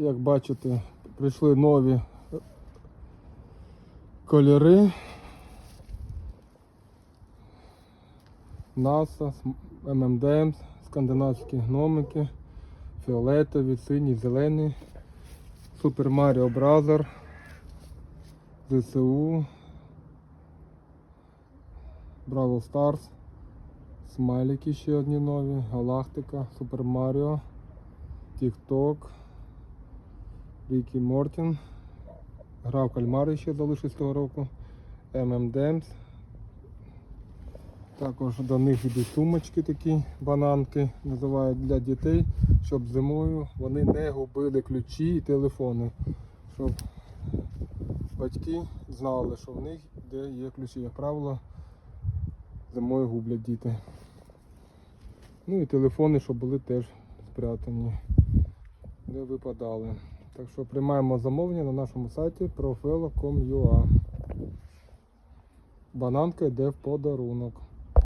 Як бачите, прийшли нові кольори. NASA, ММДМ, скандинавські гномики, фіолетові, сині, зелені, Супер Маріо Бразер, ЗСУ, Браво Старс, смайлики ще одні нові, Галактика, Супер Маріо, Тік-Ток, Рікі Мортін. Грав кальмари ще залишився того року. ММДМС. Також до них йдуть сумочки такі, бананки називають для дітей, щоб зимою вони не губили ключі і телефони. Щоб батьки знали, що в них де є ключі. Як правило, зимою гублять діти. Ну і телефони, щоб були теж спрятані, не випадали. Так що приймаємо замовлення на нашому сайті profelo.com.ua. Бананка йде в подарунок.